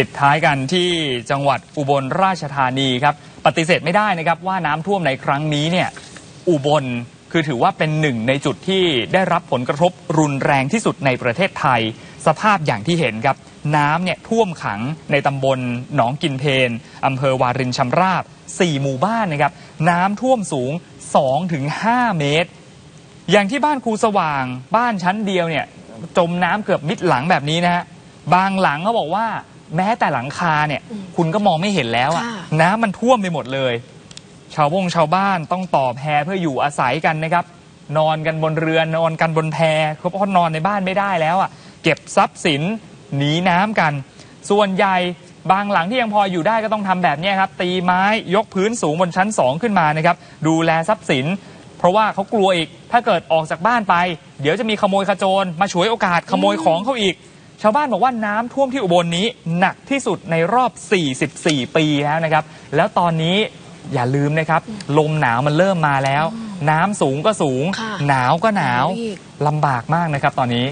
ปิดท้ายกันที่จังหวัดอุบลราชธานีครับ ปฏิเสธไม่ได้นะครับว่าน้ำท่วมในครั้งนี้เนี่ยอุบลคือถือว่าเป็นหนึ่งในจุดที่ได้รับผลกระทบรุนแรงที่สุดในประเทศไทย สภาพอย่างที่เห็นครับ น้ำเนี่ยท่วมขังในตำบลหนองกินเพนอำเภอวารินชำราบ 4 หมู่บ้านนะครับ น้ำท่วมสูง 2-5 เมตร อย่างที่บ้านครูสว่างบ้านชั้นเดียวเนี่ยจมน้ำเกือบมิดหลังแบบนี้นะฮะบางหลังเขาบอกว่า แม้แต่หลังคาเนี่ยคุณก็มองไม่เห็นแล้วอะค่ะน้ำมันท่วมไปหมดเลย ชาวบงชาวบ้านต้องต่อแพเพื่ออยู่อาศัยกันนะครับ นอนกันบนเรือนนอนกันบนแพเพราะนอนในบ้านไม่ได้แล้วอะเก็บทรัพย์สินหนีน้ำกัน ส่วนใหญ่บางหลังที่ยังพออยู่ได้ก็ต้องทำแบบเนี้ยครับ ตีไม้ยกพื้นสูงบนชั้น 2 ขึ้นมานะครับ ดูแลทรัพย์สิน เพราะว่าเขากลัวอีก ถ้าเกิดออกจากบ้านไป เดี๋ยวจะมีขโมยขโจรมาฉวยโอกาสขโมยของเขาอีก ชาวบ้านบอกว่าน้ำท่วมที่อุบลนี้หนักที่สุดในรอบ 44 ปีแล้วนะครับ แล้วตอนนี้อย่าลืมนะครับ ลมหนาวมันเริ่มมาแล้ว น้ำสูงก็สูงค่ะหนาวก็หนาวอีกลำบากมากนะครับตอนนี้